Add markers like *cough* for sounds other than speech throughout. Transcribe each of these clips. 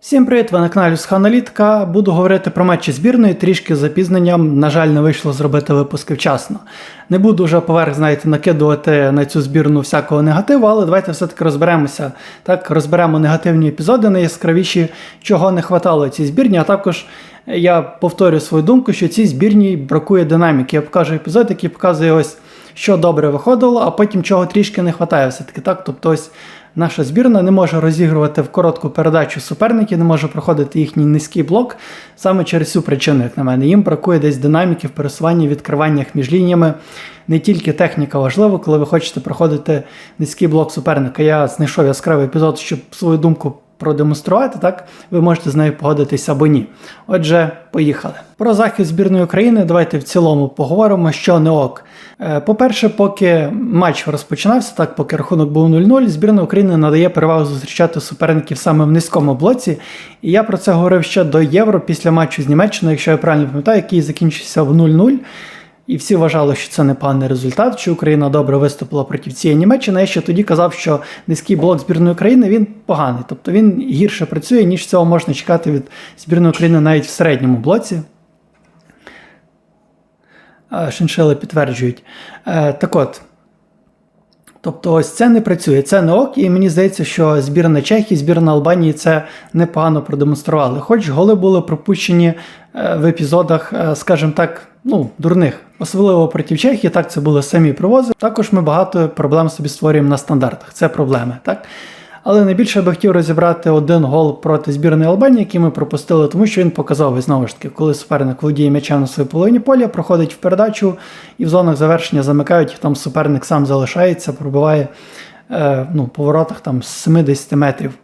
Всім привіт, ви на каналі Сханалітика. Буду говорити про матчі збірної, трішки з запізненням. На жаль, не вийшло зробити випуски вчасно. Не буду вже поверх, знаєте, накидувати на цю збірну всякого негативу, але давайте все-таки розберемося. Так, розберемо негативні епізоди, найяскравіші, чого не хватало цій збірні, а також я повторю свою думку, що цій збірній бракує динаміки. Я покажу епізод, який показує ось, що добре виходило, а потім чого трішки не вистачає все-таки. так. Тобто ось наша збірна не може розігрувати в коротку передачу суперників, не може проходити їхній низький блок саме через цю причину, як на мене. Їм бракує десь динаміки в пересуванні, відкриваннях між лініями. Не тільки техніка важлива, коли ви хочете проходити низький блок суперника. Я знайшов яскравий епізод, щоб свою думку продемонструвати, так ви можете з нею погодитись або ні. Отже, поїхали. Про захист збірної України давайте в цілому поговоримо, що не ок. Е, По-перше, поки матч розпочинався, так поки рахунок був 0-0, збірна України надає перевагу зустрічати суперників саме в низькому блоці. І я про це говорив ще до Євро після матчу з Німеччиною, якщо я правильно пам'ятаю, який закінчився в 0-0. І всі вважали, що це непоганий результат, що Україна добре виступила проти цієї Німеччини. Я ще тоді казав, що низький блок збірної України він поганий, тобто він гірше працює, ніж цього можна чекати від збірної України навіть в середньому блоці. Е, Шиншили підтверджують. Е, Так от. Тобто, ось це не працює, це не ок, і мені здається, що збірна Чехії, збірна Албанії це непогано продемонстрували. Хоч голи були пропущені е, в епізодах, скажімо так, ну, дурних, особливо проти Чехії, так це були самі привози. Також ми багато проблем собі створюємо на стандартах. Це проблеми, так? Але найбільше я би хотів розібрати один гол проти збірної Албанії, який ми пропустили, тому що він показав, знову ж таки, коли суперник володіє м'ячем на своїй половині поля, проходить в передачу і в зонах завершення замикають, там суперник сам залишається, пробиває е, ну, по воротах там з 70 метрів.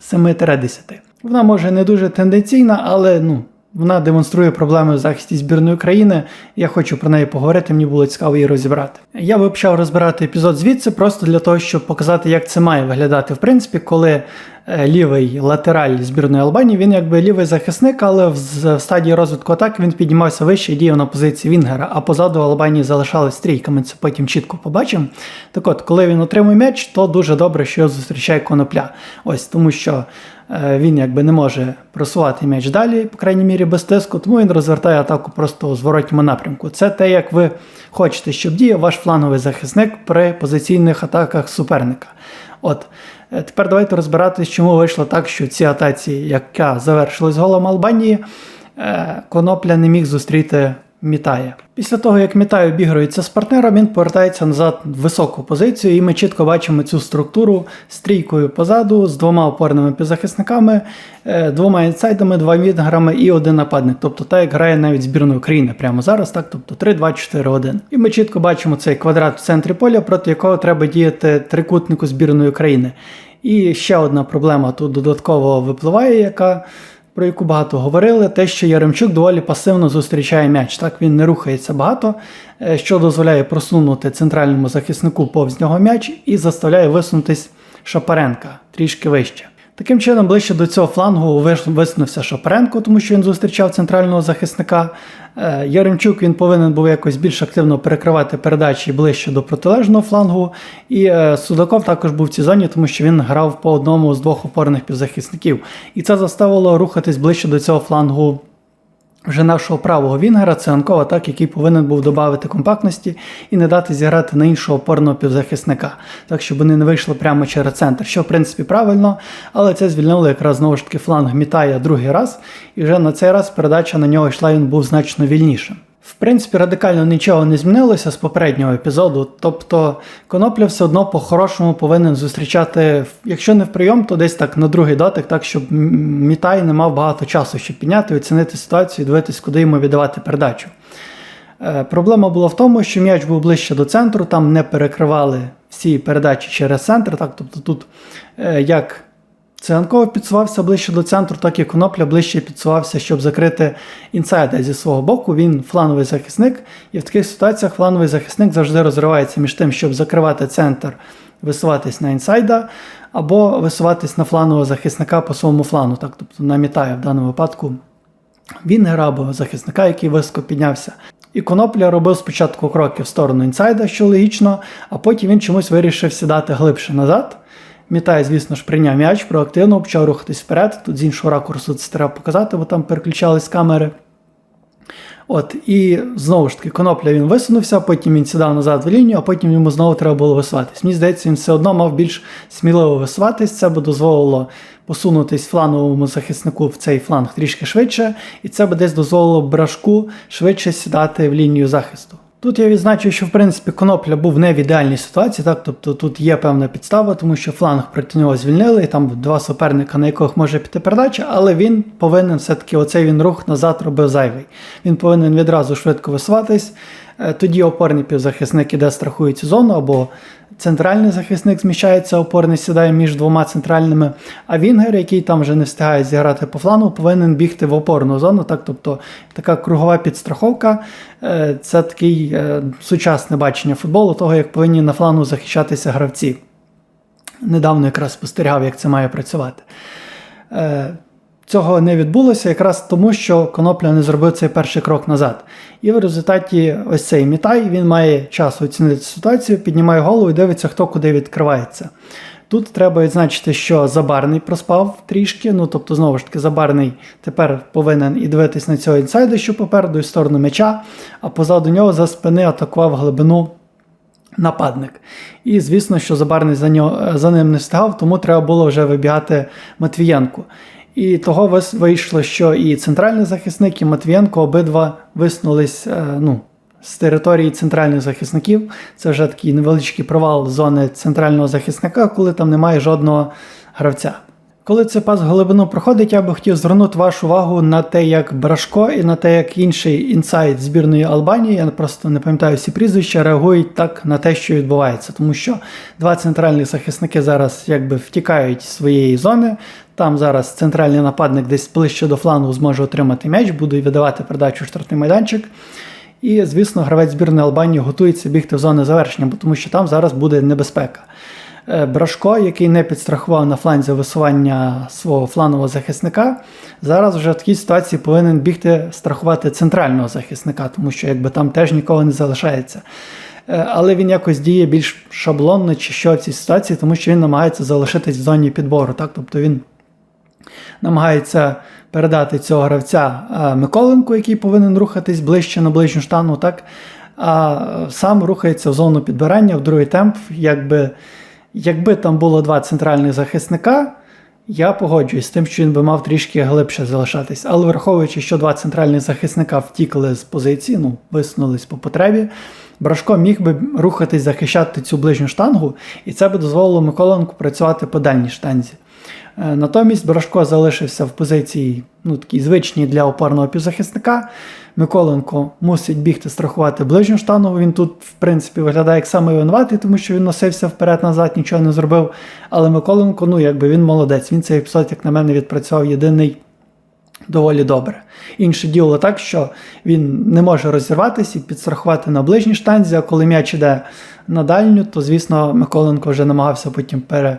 7-10. Вона може не дуже тенденційна, але ну, вона демонструє проблеми в захисті збірної України. Я хочу про неї поговорити, мені було цікаво її розібрати. Я би почав розбирати епізод звідси, просто для того, щоб показати, як це має виглядати. В принципі, коли лівий латераль збірної Албанії, він якби лівий захисник, але в, стадії розвитку атаки він піднімався вище і діяв на позиції Вінгера, а позаду Албанії залишались стрійка. Ми це потім чітко побачимо. Так от, коли він отримує м'яч, то дуже добре, що його зустрічає конопля. Ось тому що. Е, Він якби не може просувати м'яч далі, по крайній мірі без тиску, тому він розвертає атаку просто у зворотньому напрямку. Це те, як ви хочете, щоб діяв ваш фланговий захисник при позиційних атаках суперника. От е, тепер давайте розбиратись, чому вийшло так, що ці атаці, яка завершилась голом Албанії, е, Конопля не міг зустріти Мітая. Після того, як Мітай обігрується з партнером, він повертається назад в високу позицію, і ми чітко бачимо цю структуру з трійкою позаду, з двома опорними півзахисниками, е, двома інсайдами, два відграми і один нападник. Тобто так, як грає навіть збірна України прямо зараз, так, тобто 3-2-4-1. І ми чітко бачимо цей квадрат в центрі поля, проти якого треба діяти трикутнику збірної України. І ще одна проблема тут додатково випливає, яка про яку багато говорили, те, що Яремчук доволі пасивно зустрічає м'яч. Так він не рухається багато, е, що дозволяє просунути центральному захиснику повз нього м'яч і заставляє висунутись Шапаренка трішки вище. Таким чином, ближче до цього флангу висунувся Шапаренко, тому що він зустрічав центрального захисника. Е, Яремчук він повинен був якось більш активно перекривати передачі ближче до протилежного флангу. І е, Судаков також був в цій зоні, тому що він грав по одному з двох опорних півзахисників. І це заставило рухатись ближче до цього флангу вже нашого правого Вінгера, це Анкова, так, який повинен був додати компактності і не дати зіграти на іншого опорного півзахисника, так щоб вони не вийшли прямо через центр, що в принципі правильно, але це звільнило якраз знову ж таки фланг Мітая другий раз, і вже на цей раз передача на нього йшла, він був значно вільнішим. В принципі, радикально нічого не змінилося з попереднього епізоду. Тобто Конопля все одно по-хорошому повинен зустрічати, якщо не в прийом, то десь так на другий дотик, так щоб Мітай не мав багато часу, щоб підняти, оцінити ситуацію дивитись, куди йому віддавати передачу. Е, Проблема була в тому, що м'яч був ближче до центру, там не перекривали всі передачі через центр. Так, тобто тут е, як Циганков підсувався ближче до центру, так і Конопля ближче підсувався, щоб закрити інсайда зі свого боку. Він флановий захисник, і в таких ситуаціях флановий захисник завжди розривається між тим, щоб закривати центр, висуватись на інсайда, або висуватись на фланового захисника по своєму флану, так, тобто на Мітая в даному випадку Вінгера або захисника, який високо піднявся. І Конопля робив спочатку кроки в сторону інсайда, що логічно, а потім він чомусь вирішив сідати глибше назад. Мітай, звісно ж, прийняв м'яч, проактивно почав рухатись вперед. Тут з іншого ракурсу це треба показати, бо там переключались камери. От, І знову ж таки, конопля він висунувся, потім він сідав назад в лінію, а потім йому знову треба було висуватись. Мені здається, він все одно мав більш сміливо висуватись. Це би дозволило посунутись фланговому захиснику в цей фланг трішки швидше, і це би десь дозволило брашку швидше сідати в лінію захисту. Тут я відзначу, що в принципі конопля був не в ідеальній ситуації, так тобто тут є певна підстава, тому що фланг проти нього звільнили, і там два суперника, на яких може піти передача, але він повинен все-таки оцей він рух назад робив зайвий. Він повинен відразу швидко висуватись. Е, Тоді опорний півзахисник іде страхує цю зону, або центральний захисник зміщається, опорний сідає між двома центральними. А Вінгер, який там вже не встигає зіграти по флангу, повинен бігти в опорну зону. Так, тобто така кругова підстраховка е, це такий е, сучасне бачення футболу, того як повинні на флангу захищатися гравці. Недавно якраз спостерігав, як це має працювати. Цього не відбулося якраз тому, що Конопля не зробив цей перший крок назад. І в результаті ось цей мітай він має час оцінити ситуацію, піднімає голову і дивиться, хто куди відкривається. Тут треба відзначити, що Забарний проспав трішки. Ну тобто, знову ж таки, Забарний тепер повинен і дивитись на цього інсайду, що попереду, і сторону м'яча, а позаду нього за спини атакував глибину нападник. І звісно, що Забарний за, нього, за ним не встигав, тому треба було вже вибігати Матвієнку. І того вийшло, що і центральний захисник, і Матвієнко обидва висунулись е, ну, з території центральних захисників. Це вже такий невеличкий провал зони центрального захисника, коли там немає жодного гравця. Коли цей пас глибину проходить, я би хотів звернути вашу увагу на те, як Брашко і на те, як інший інсайт збірної Албанії, я просто не пам'ятаю всі прізвища, реагують так на те, що відбувається. Тому що два центральні захисники зараз якби втікають з своєї зони. Там зараз центральний нападник десь ближче до флангу зможе отримати м'яч, буде видавати передачу штрафний майданчик. І, звісно, гравець збірної Албанії готується бігти в зони завершення, бо тому що там зараз буде небезпека. Е, Брашко, який не підстрахував на фланзі висування свого фланового захисника, зараз вже в такій ситуації повинен бігти страхувати центрального захисника, тому що якби там теж нікого не залишається. Е, Але він якось діє більш шаблонно чи що в цій ситуації, тому що він намагається залишитись в зоні підбору. Так? Тобто він намагається передати цього гравця Миколенку, який повинен рухатись ближче на ближню штангу, так? а сам рухається в зону підбирання в другий темп. Якби, якби там було два центральних захисника, я погоджуюсь з тим, що він би мав трішки глибше залишатись. Але враховуючи, що два центральних захисника втікли з позиції, ну, висунулись по потребі, Брашко міг би рухатись, захищати цю ближню штангу, і це би дозволило Миколенку працювати по дальній штанзі. Е, Натомість Брашко залишився в позиції ну, такій звичній для опорного півзахисника. Миколенко мусить бігти страхувати ближню штангу. Він тут, в принципі, виглядає як самий винуватий, тому що він носився вперед-назад, нічого не зробив. Але Миколенко, ну якби він молодець. Він цей епізод, як на мене, відпрацював єдиний доволі добре. Інше діло так, що він не може розірватися і підстрахувати на ближній штанзі, а коли м'яч іде на дальню, то, звісно, Миколенко вже намагався потім пере,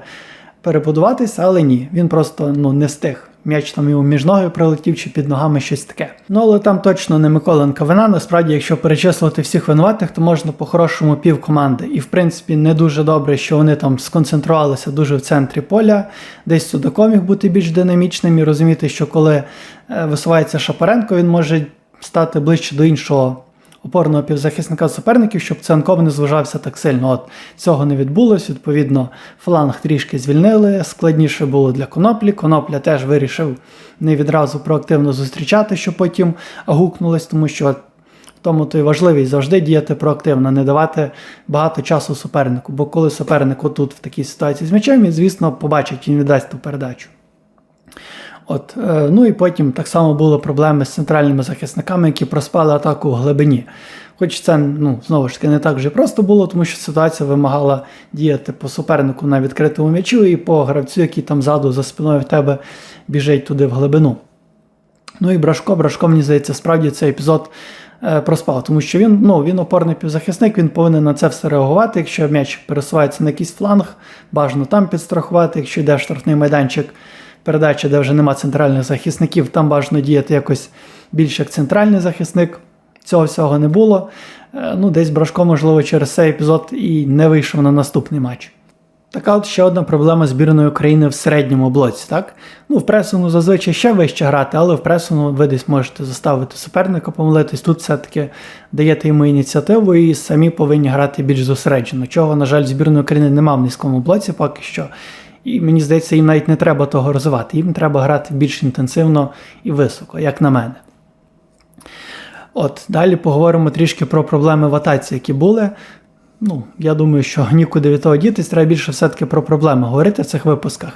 перебудуватися, але ні, він просто ну, не встиг. М'яч там йому між ноги прилетів чи під ногами щось таке. Ну але там точно не Миколенка вина. Насправді, якщо перечислити всіх винуватих, то можна по-хорошому пів команди. І в принципі не дуже добре, що вони там сконцентрувалися дуже в центрі поля. Десь Судаков міг бути більш динамічним і розуміти, що коли е, висувається Шапаренко, він може стати ближче до іншого опорного півзахисника суперників, щоб Ценков не зважався так сильно. От цього не відбулось. Відповідно, фланг трішки звільнили. Складніше було для коноплі. Конопля теж вирішив не відразу проактивно зустрічати, що потім гукнулось, тому що. Тому то й важливість завжди діяти проактивно, не давати багато часу супернику. Бо коли суперник отут в такій ситуації з м'ячем, він, звісно, побачить, він віддасть ту передачу. От, е, Ну і потім так само були проблеми з центральними захисниками, які проспали атаку в глибині. Хоч це ну, знову ж таки не так вже просто було, тому що ситуація вимагала діяти по супернику на відкритому м'ячу і по гравцю, який там ззаду за спиною в тебе біжить туди в глибину. Ну і Брашко, Брашко, мені здається, справді цей епізод е, проспав, тому що він ну, він опорний півзахисник, він повинен на це все реагувати. Якщо м'яч пересувається на якийсь фланг, бажано там підстрахувати, якщо йде штрафний майданчик передача, де вже нема центральних захисників, там бажано діяти якось більш як центральний захисник. Цього всього не було. Е, Ну, Десь Брашко, можливо, через цей епізод і не вийшов на наступний матч. Така от ще одна проблема збірної України в середньому блоці. Так? Ну, в пресингу зазвичай ще вище грати, але в пресингу ви десь можете заставити суперника помилитись. Тут все-таки даєте йому ініціативу і самі повинні грати більш зосереджено. Чого, на жаль, збірної України нема в низькому блоці поки що. І мені здається, їм навіть не треба того розвивати. Їм треба грати більш інтенсивно і високо, як на мене. От, далі поговоримо трішки про проблеми в атаці, які були. Ну, я думаю, що нікуди від того дітись, треба більше все-таки про проблеми говорити в цих випусках.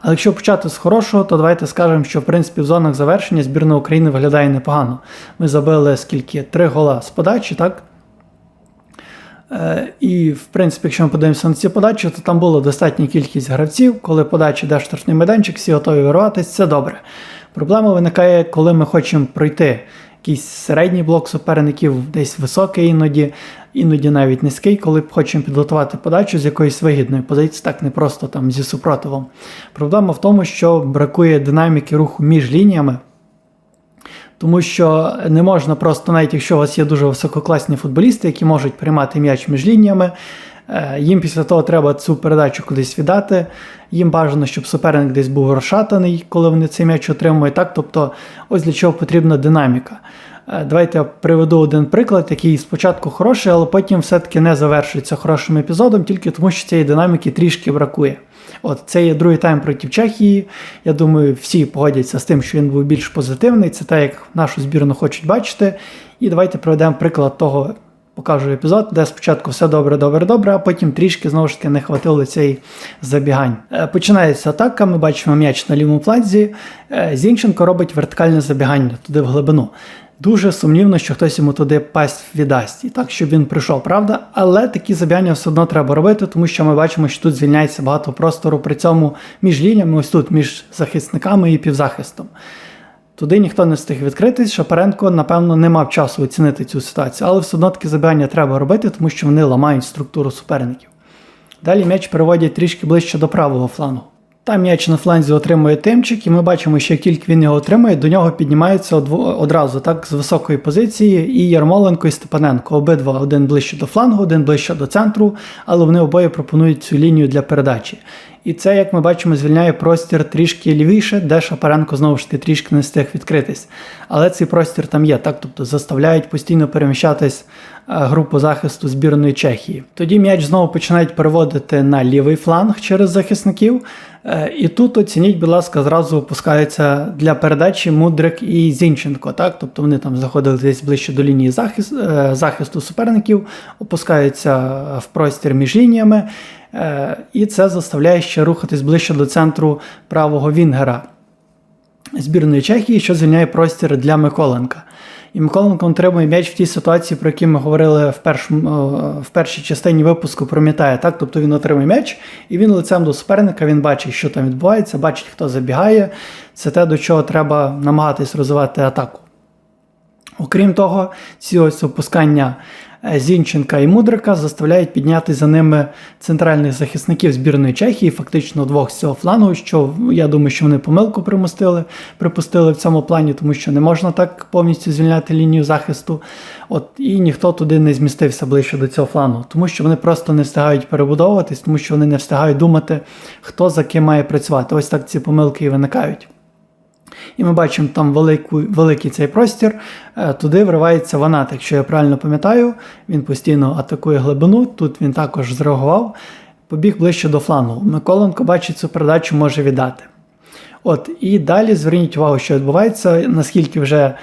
Але якщо почати з хорошого, то давайте скажемо, що в принципі в зонах завершення збірна України виглядає непогано. Ми забили скільки? Три гола з подачі, так? Е, і, в принципі, якщо ми подивимося на ці подачі, то там була достатня кількість гравців. Коли подачі йде штрафний майданчик, всі готові вирватися, це добре. Проблема виникає, коли ми хочемо пройти якийсь середній блок суперників, десь високий іноді, іноді навіть низький, коли хочемо підготувати подачу з якоїсь вигідної позиції, так не просто там зі супротивом. Проблема в тому, що бракує динаміки руху між лініями. Тому що не можна просто, навіть якщо у вас є дуже висококласні футболісти, які можуть приймати м'яч між лініями, е, їм після того треба цю передачу кудись віддати. Їм бажано, щоб суперник десь був розшатаний, коли вони цей м'яч отримують. Так? Тобто, ось для чого потрібна динаміка. Е, давайте я приведу один приклад, який спочатку хороший, але потім все-таки не завершується хорошим епізодом, тільки тому, що цієї динаміки трішки бракує. От Це є другий тайм проти Чехії. Я думаю, всі погодяться з тим, що він був більш позитивний. Це те, як нашу збірну хочуть бачити. І давайте проведемо приклад того, покажу епізод, де спочатку все добре, добре, добре, а потім трішки знову ж таки не хватило цей забігань. Е, починається атака. Ми бачимо м'яч на лівому фланзі. Е, Зінченко робить вертикальне забігання туди в глибину. Дуже сумнівно, що хтось йому туди пасть віддасть, і так, щоб він прийшов, правда? Але такі забігання все одно треба робити, тому що ми бачимо, що тут звільняється багато простору при цьому між лініями, ось тут, між захисниками і півзахистом. Туди ніхто не встиг відкритись, Шапаренко, напевно, не мав часу оцінити цю ситуацію, але все одно такі забігання треба робити, тому що вони ламають структуру суперників. Далі м'яч переводять трішки ближче до правого флангу. Там м'яч на фланзі отримує тимчик, і ми бачимо, що як тільки він його отримує, до нього піднімаються одразу так з високої позиції і Ярмоленко і Степаненко. Обидва один ближче до флангу, один ближче до центру, але вони обоє пропонують цю лінію для передачі. І це, як ми бачимо, звільняє простір трішки лівіше, де Шапаренко знову ж таки трішки не встиг відкритись. Але цей простір там є, так тобто заставляють постійно переміщатись е, групу захисту збірної Чехії. Тоді м'яч знову починають переводити на лівий фланг через захисників. Е, і тут оцініть, будь ласка, зразу опускаються для передачі Мудрик і Зінченко. Так? Тобто вони там заходили десь ближче до лінії захист, е, захисту суперників, опускаються в простір між лініями. Е, і це заставляє ще рухатись ближче до центру правого Вінгера збірної Чехії, що звільняє простір для Миколенка. І Миколенко отримує м'яч в тій ситуації, про які ми говорили в першому, в першій частині випуску про Так? Тобто він отримує м'яч, і він лицем до суперника, він бачить, що там відбувається, бачить, хто забігає. Це те, до чого треба намагатись розвивати атаку. Окрім того, ці ось опускання Е, Зінченка і Мудрика заставляють підняти за ними центральних захисників збірної Чехії, фактично двох з цього флангу, що я думаю, що вони помилку примустили, припустили в цьому плані, тому що не можна так повністю звільняти лінію захисту. От І ніхто туди не змістився ближче до цього флангу, тому що вони просто не встигають перебудовуватись, тому що вони не встигають думати, хто за ким має працювати. Ось так ці помилки і виникають. І ми бачимо там велику, великий цей простір, е, туди вривається ванат. Якщо я правильно пам'ятаю, він постійно атакує глибину. Тут він також зреагував, побіг ближче до флангу. Миколенко бачить цю передачу, може віддати. От, І далі зверніть увагу, що відбувається, наскільки вже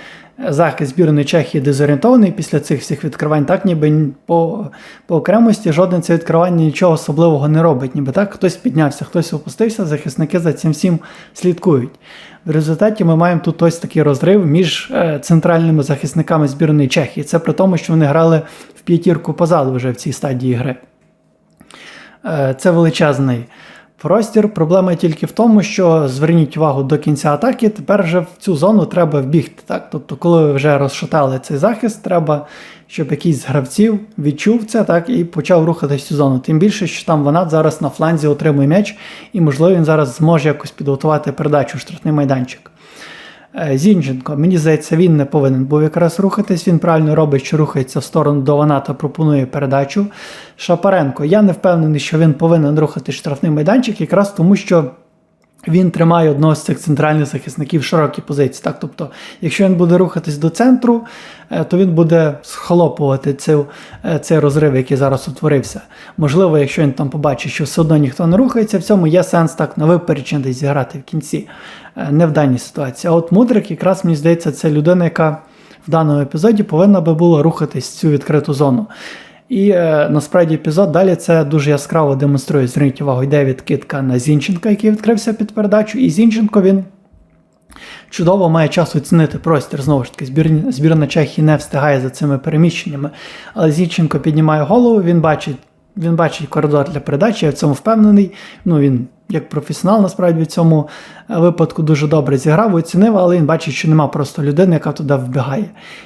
захист збірної Чехії дезорієнтований після цих всіх відкривань, так ніби по по окремості жодне це відкривання нічого особливого не робить. Ніби так хтось піднявся, хтось опустився, захисники за цим всім слідкують. В результаті ми маємо тут ось такий розрив між е, центральними захисниками збірної Чехії. Це при тому, що вони грали в п'ятірку позаду вже в цій стадії гри. Е, це величезний простір. Проблема тільки в тому, що зверніть увагу до кінця атаки, тепер вже в цю зону треба вбігти. Так? Тобто, коли ви вже розшатали цей захист, треба, щоб якийсь з гравців відчув це так, і почав рухатись цю зону. Тим більше, що там вона зараз на фланзі отримує м'яч, і, можливо, він зараз зможе якось підготувати передачу штрафний майданчик. Е, Зінченко, мені здається, він не повинен був якраз рухатись. Він правильно робить, що рухається в сторону Дована та пропонує передачу. Шапаренко, я не впевнений, що він повинен рухати штрафний майданчик, якраз тому, що. Він тримає одного з цих центральних захисників в широкій позиції. Так, тобто, якщо він буде рухатись до центру, е, то він буде схлопувати цей, цей розрив, який зараз утворився. Можливо, якщо він там побачить, що все одно ніхто не рухається, в цьому є сенс так на випередження десь зіграти в кінці, е, не в даній ситуації. А от Мудрик, якраз мені здається, це людина, яка в даному епізоді повинна би була рухатись в цю відкриту зону. І е, насправді епізод далі це дуже яскраво демонструє. Зверніть увагу, йде відкидка на Зінченка, який відкрився під передачу. І Зінченко він чудово має час оцінити простір. Знову ж таки, збірні, збірна Чехії не встигає за цими переміщеннями. Але Зінченко піднімає голову, він бачить, він бачить коридор для передачі, я в цьому впевнений. Ну, він як професіонал, насправді в цьому е, випадку дуже добре зіграв, оцінив, але він бачить, що нема просто людини, яка туди вбігає.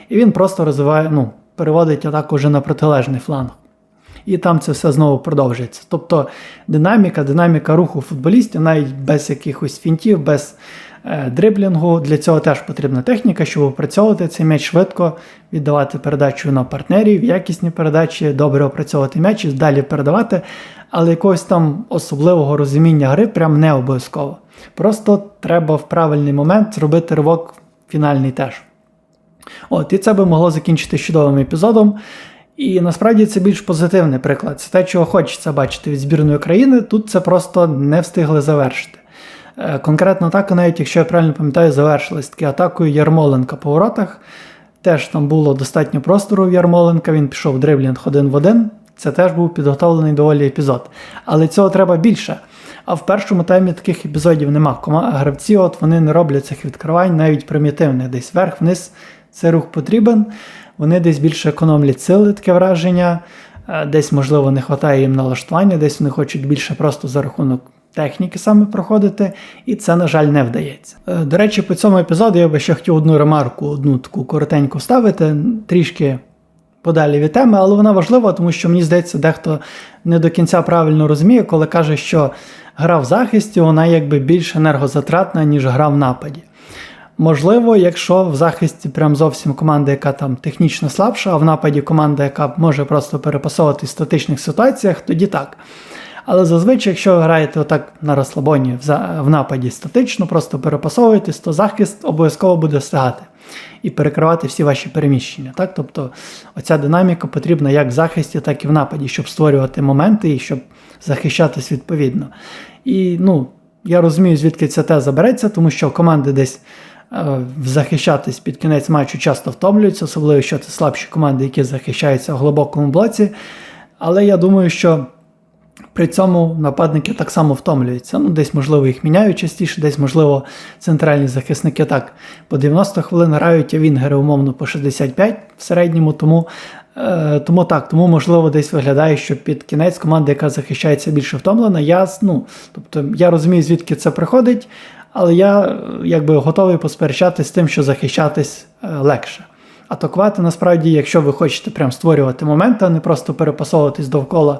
І він просто розвиває, ну, переводить атаку вже на протилежний фланг. І там це все знову продовжується. Тобто динаміка, динаміка руху футболістів, навіть без якихось фінтів, без е, дриблінгу. Для цього теж потрібна техніка, щоб опрацьовувати цей м'яч швидко, віддавати передачу на партнерів, якісні передачі, добре опрацьовувати м'яч і далі передавати. Але якогось там особливого розуміння гри прям не обов'язково. Просто треба в правильний момент зробити ривок фінальний теж. От, і це би могло закінчити чудовим епізодом. І насправді це більш позитивний приклад. Це те, чого хочеться бачити від збірної країни. Тут це просто не встигли завершити. Е, Конкретно атака, навіть якщо я правильно пам'ятаю, завершилась таки атакою Ярмоленка по воротах. Теж там було достатньо простору в Ярмоленка, він пішов в дриблінг один в один. Це теж був підготовлений доволі епізод. Але цього треба більше. А в першому таймі таких епізодів нема. Гравці от вони не роблять цих відкривань, навіть примітивних, десь вверх-вниз. Цей рух потрібен. Вони десь більше економлять сили, таке враження. Е, Десь, можливо, не вистачає їм налаштування, десь вони хочуть більше просто за рахунок техніки саме проходити, і це, на жаль, не вдається. Е, До речі, по цьому епізоду я би ще хотів одну ремарку, одну таку коротеньку вставити, трішки подалі від теми, але вона важлива, тому що мені здається, дехто не до кінця правильно розуміє, коли каже, що гра в захисті вона якби більш енергозатратна, ніж гра в нападі. Можливо, якщо в захисті прям зовсім команда, яка там технічно слабша, а в нападі команда, яка може просто перепасовувати в статичних ситуаціях, тоді так. Але зазвичай, якщо ви граєте отак на розслабоні в, нападі статично, просто перепасовуєтесь, то захист обов'язково буде встигати і перекривати всі ваші переміщення. Так? Тобто оця динаміка потрібна як в захисті, так і в нападі, щоб створювати моменти і щоб захищатись відповідно. І ну, я розумію, звідки ця теза береться, тому що команди десь захищатись під кінець матчу часто втомлюються, особливо якщо це слабші команди, які захищаються в глибокому блоці. Але я думаю, що при цьому нападники так само втомлюються. Ну, десь, можливо, їх міняють частіше, десь, можливо, центральні захисники так по 90 хвилин грають, а вінгери умовно по 65 в середньому. Тому, е, тому так, тому, можливо, десь виглядає, що під кінець команда, яка захищається більше втомлена. Я, ну, тобто, я розумію, звідки це приходить, але я якби готовий посперечати з тим, що захищатись е, легше. Атакувати насправді, якщо ви хочете прям створювати моменти, а не просто перепасовуватись довкола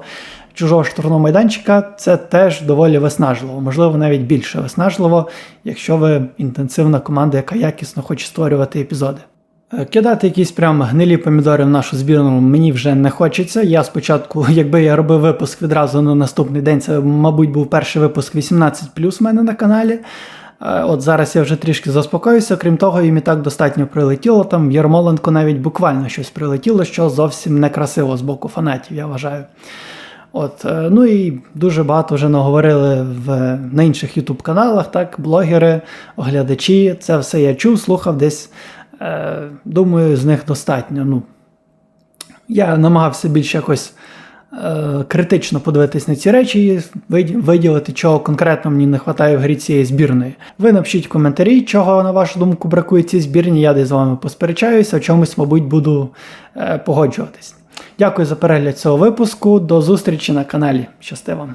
чужого штурмового майданчика, це теж доволі виснажливо, можливо, навіть більше виснажливо, якщо ви інтенсивна команда, яка якісно хоче створювати епізоди. Е, Кидати якісь прям гнилі помідори в нашу збірну мені вже не хочеться. Я спочатку, *laughs* якби я робив випуск відразу на наступний день, це, мабуть, був перший випуск 18 в мене на каналі. Е, От зараз я вже трішки заспокоюся. Крім того, їм і так достатньо прилетіло. Там в Ярмоленко навіть буквально щось прилетіло, що зовсім некрасиво з боку фанатів, я вважаю. От, е, ну і дуже багато вже наговорили в, на інших ютуб каналах, так, блогери, оглядачі. Це все я чув, слухав десь. Е, думаю, з них достатньо. Ну, я намагався більш якось критично подивитись на ці речі і виділити, чого конкретно мені не вистачає в грі цієї збірної. Ви напишіть коментарі, чого, на вашу думку, бракує цій збірні. Я десь з вами посперечаюся, в чомусь, мабуть, буду е, погоджуватись. Дякую за перегляд цього випуску. До зустрічі на каналі. Щасти вам!